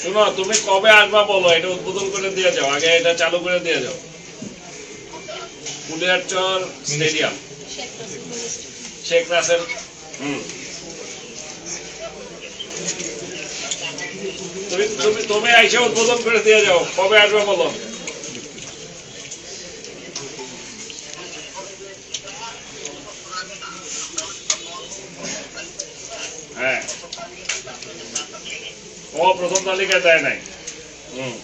শোনো, তুমি কবে আসবা বলো? এটা উদ্বোধন করে দিয়ে যাও। আগে এটা চালু করে দিয়ে যাও। কুলিয়ারচর স্টেডিয়াম। শেখ রাসেল, হুম। তুমি তুমি তুমি আইসা উদ্বোধন করে দিয়ে যাও। কবে আসবে বলো হ্যাঁ ও প্রথম তালিকায় দেয় নাই। হুম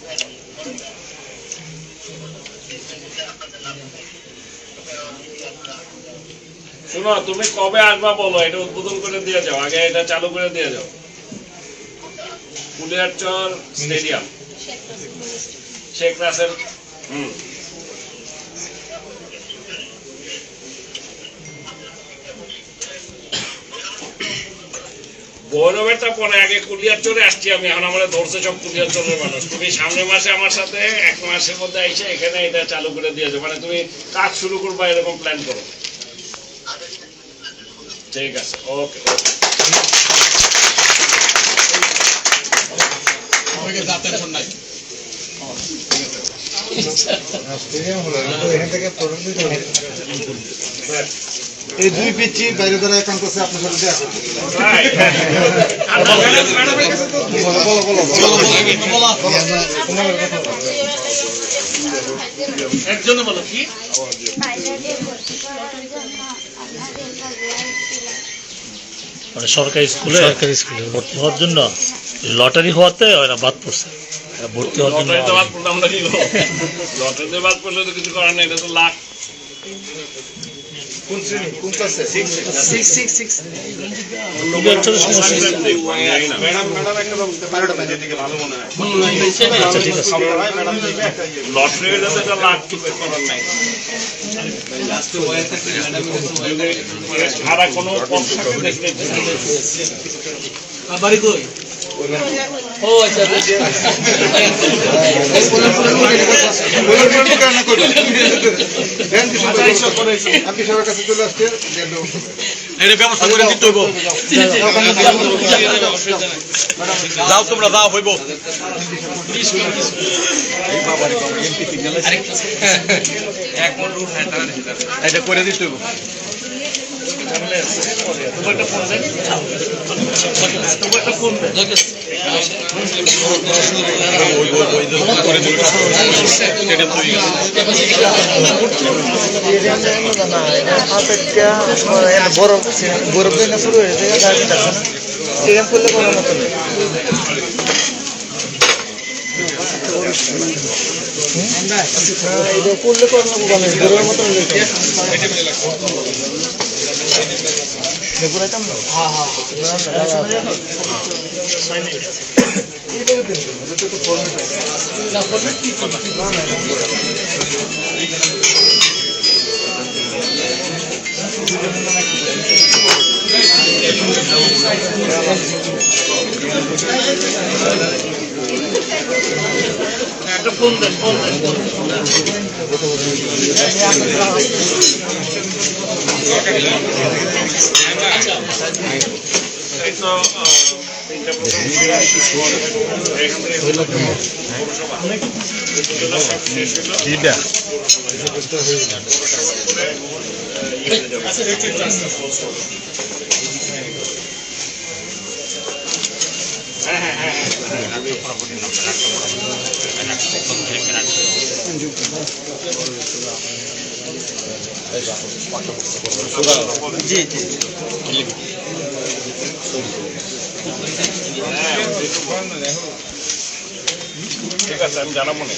শোনো তুমি কবে আসবা বলো? এটা উদ্বোধন করে দিয়ে যাও। আগে এটা চালু করে দিয়ে যাও। কুলিয়ারচর স্টেডিয়াম। শেখ রাসেল হুম গৌরবেরটা পরে আগে কুলিয়ার চরে আসছি আমি এখন আমার ধরছে সব কুলিয়ার চরের মানুষ। তুমি সামনের মাসে আমার সাথে এক মাসের মধ্যে আইসে এখানে এটা চালু করে দিয়েছ। মানে তুমি কাজ শুরু করবা এরকম প্ল্যান করো। ঠিক আছে ওকে ওকে। আমাকে যা টেনশন নাই। এই দুই পিচ্ছি বাইরে দ্বারা করছে আপনার সাথে দেখা। বলো বলো একজনে বলো কি? মানে সরকারি স্কুলে সরকারি স্কুলে। ভর্তি হওয়ার জন্য লটারি হওয়াতে ওরা বাদ পড়ছে। ভর্তি হওয়ার জন্য লটারিতে বাদ পড়লাম না কি গো? লটারিতে বাদ পড়লে তো কিছু করার নেই এটা তো লাখ। কোন শ্রেণি কোন ক্লাসে খুবই অঞ্চলের সমস্যা ম্যাডাম ম্যাডাম একটা ব্যবস্থা বারোটা বাজে ভালো মনে হয় আচ্ছা ঠিক আছে ম্যাডাম দেখবে একটা ইয়ে এটা লাখ করার নাই ছাড়া কোনো বাড়ি কই? আচ্ছা আপনি সবার কাছে চলে ব্যবস্থা করে দিতে হইব। যাও তোমরা যাও হইব। এটা করে দিতে হইব। বরফ বরফ দেখা শুরু হয়েছে এরকম করলে কোনো মতো নেই করলে কোনো মতো বরফের মতো ঘুরাইতাম না হ্যাঁ হ্যাঁ একটা ফোন দেন ফোন দেন হ্যাঁ ঠিক আছে আমি জানাব না।